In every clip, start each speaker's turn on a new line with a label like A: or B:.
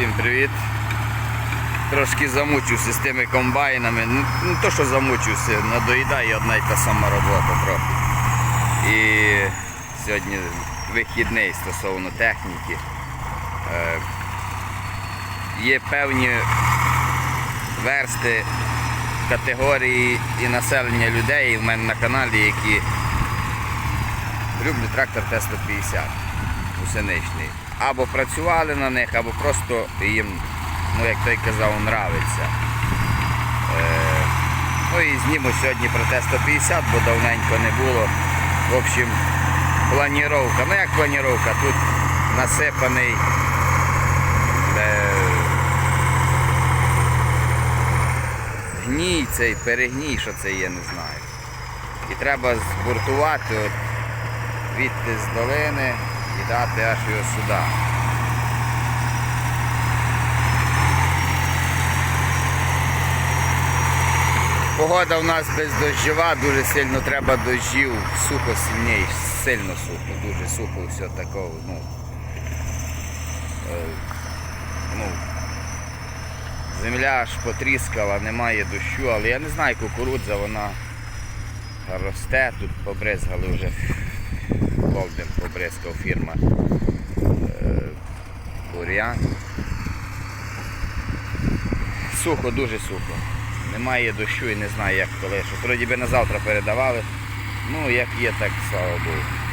A: Всім привіт. Трошки замучився з тими комбайнами. Ну, не то, що замучився, надоїдає одна й та сама робота трохи. І сьогодні вихідний стосовно техніки. Е, Є певні версти категорії і населення людей в мене на каналі, які люблять трактор Т-150 гусеничний. Або працювали на них, або просто їм, ну як той казав, нравиться. Е, ну і зніму сьогодні про Т-150, бо давненько не було. В общем, планіровка. Ну як планіровка? Тут насипаний е, гній цей, перегній, що це є, не знаю. І треба збуртувати от, відти з долини і дати аж його сюди. Погода в нас бездощова, дуже сильно треба дощів, сухо сильніше, сильно сухо, дуже сухо, все такого, ну, е, ну, земля аж потріскала, немає дощу, але я не знаю, кукурудза, вона росте, тут побризгали вже Голден побризкав фірма е, бур'ян. Сухо, дуже сухо. Немає дощу і не знаю як коли. Вроді би на завтра передавали. Ну як є, так слава Богу.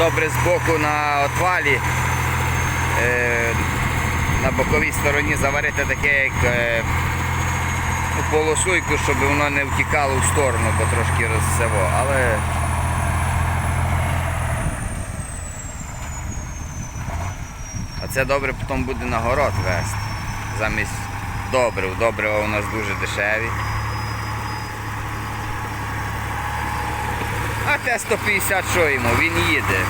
A: Добре збоку на отвалі. Е, на боковій стороні заварити таке як е, полосуйку, щоб воно не втікало в сторону, бо трошки розсево. Але а це добре потім буде на город вести. Замість добрив. Добрива у нас дуже дешеві. А Т-150 що йому? Він їде.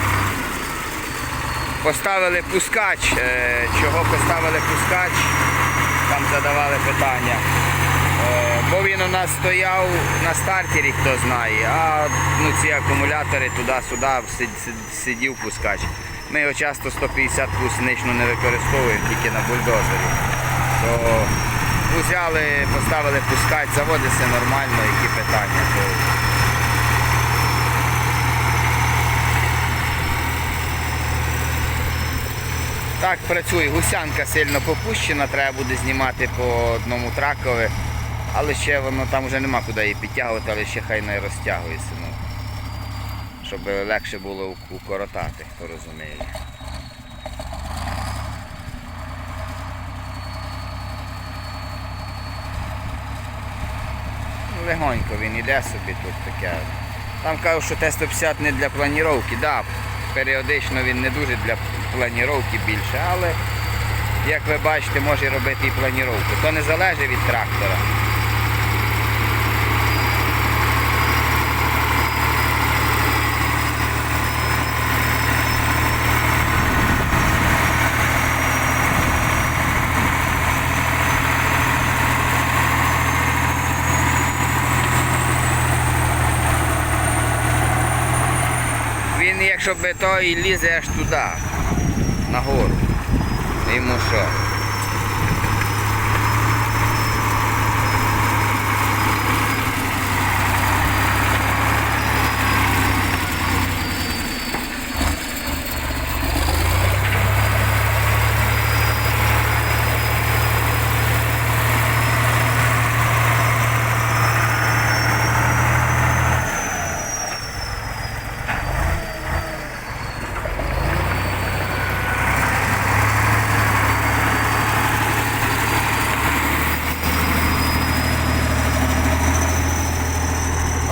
A: Поставили пускач. Е, Чого поставили пускач? Там задавали питання. Е, Бо він у нас стояв на стартері, хто знає, а ну, ці акумулятори туди-сюди сид- сид- сидів пускач. Ми його часто 150 гусенично не використовуємо, тільки на бульдозері. То взяли, поставили пускач, заводиться нормально, які питання. Так працює. Гусянка сильно попущена, треба буде знімати по одному тракові. Але ще воно там вже нема куди її підтягувати, але ще хай не розтягується. Ну, щоб легше було укоротати, хто розуміє. Ну, Легонько він іде собі тут таке. Там кажуть, що Т-150 не для планіровки. Да, періодично він не дуже для планіровки більше, але як ви бачите, може робити і планіровку. То не залежить від трактора. Якщо би то і лізе аж туди, нагору. Йому що?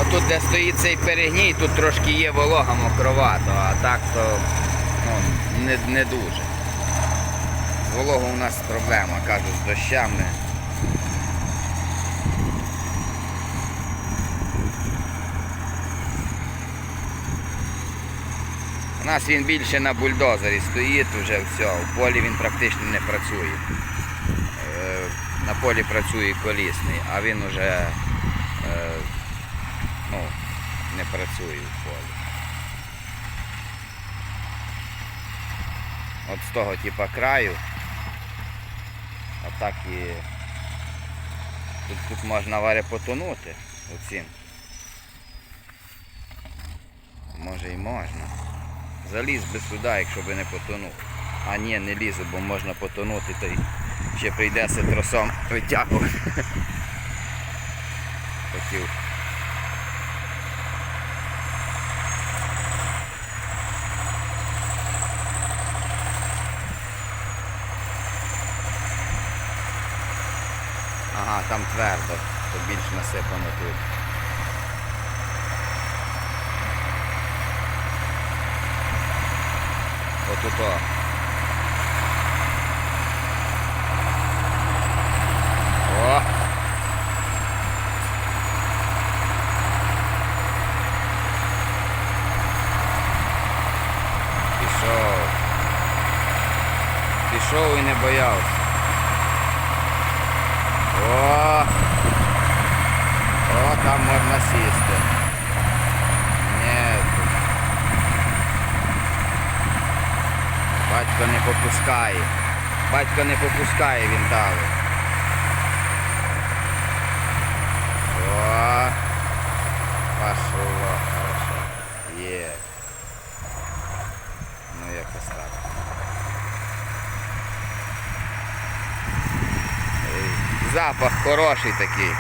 A: А тут, стоїть цей перегній, тут трошки є волога мокровато, а так то ну, не, не дуже. З вологою у нас проблема, кажу, з дощами. У нас він більше на бульдозері стоїть вже все. В полі він практично не працює. Е, На полі працює колісний, а він уже е, ну, не працює в полі. От з того типа краю. А так і тут, тут можна варе потонути оцім. Може і можна. Заліз би сюди, якщо би не потонув. А ні, не лізу, бо можна потонути, то й ще прийдеться тросом витягувати. Хотів. Там твердо, то більш насипано тут. Отуто. О! Пішов. Пішов і не боявся. О! О, там можна сісти. Ні, тут Батько не попускає. Батько не попускає, він дали. О, пошло, хорошо. Є. Запах хороший такий.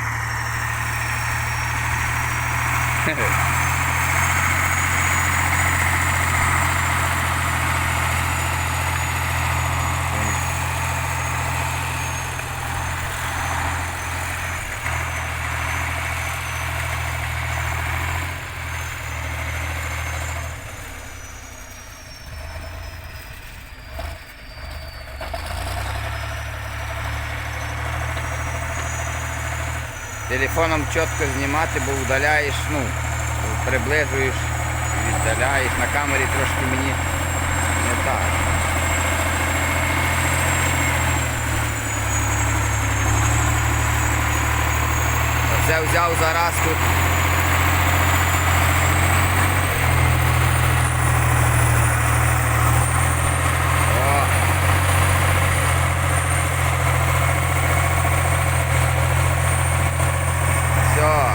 A: Телефоном чітко знімати, бо удаляєш, ну, приближуєш, віддаляєш. На камері трошки мені не так. Це взяв зараз тут. О, Все.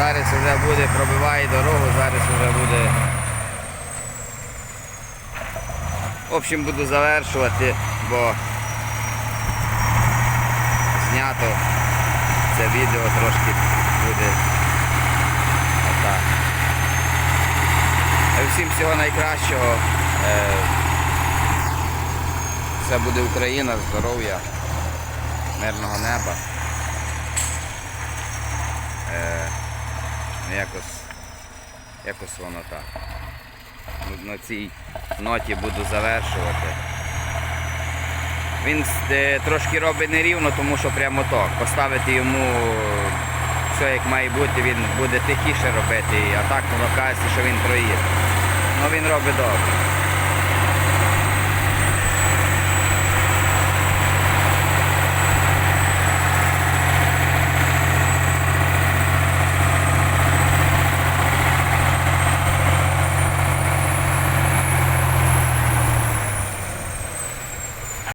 A: Зараз вже буде, пробиває дорогу, зараз вже буде. В общем, буду завершувати, бо знято це відео трошки буде отак. Е, Всім всього найкращого. Е, Все буде Україна, здоров'я, мирного неба. Ну, якось, якось воно так. Ну, На цій ноті буду завершувати. Він трошки робить нерівно, тому що прямо так. Поставити йому все як має бути, він буде тихіше робити, а так воно кажеться, що він проїде. Ну він робить добре.